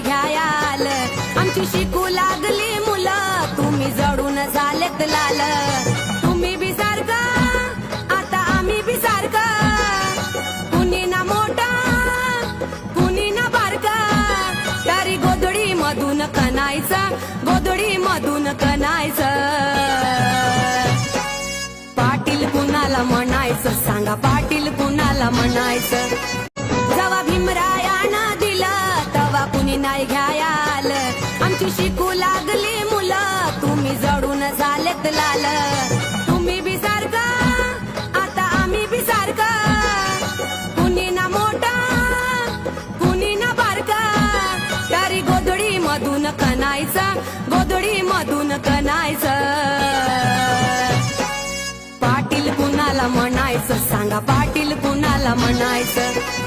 घ्यायाल. आमची शिकू लागली मुलं तुम्ही जडून झालेत लाल. तुम्ही बी सारखा आता आम्ही बी सारखा. कुणी ना मोठा कुणी ना बारका. तरी गोधडी मधून कनायचा गोधडी मधून कनायचं पाटील कुणाला म्हणायचं सांगा पाटील कुणाला म्हणायचं. काय घ्यायाल? आमची शिकू लागली मुलं तुम्ही जडून झालेत लाल. तुम्ही बी सारखा आता आम्ही बी सारखा. कुणी ना मोठा कुणी ना बारका. तरी गोधडी मधून कनायचा गोधडी मधून कनायचं पाटील कुणाला म्हणायचं? सांगा पाटील कुणाला म्हणायचं?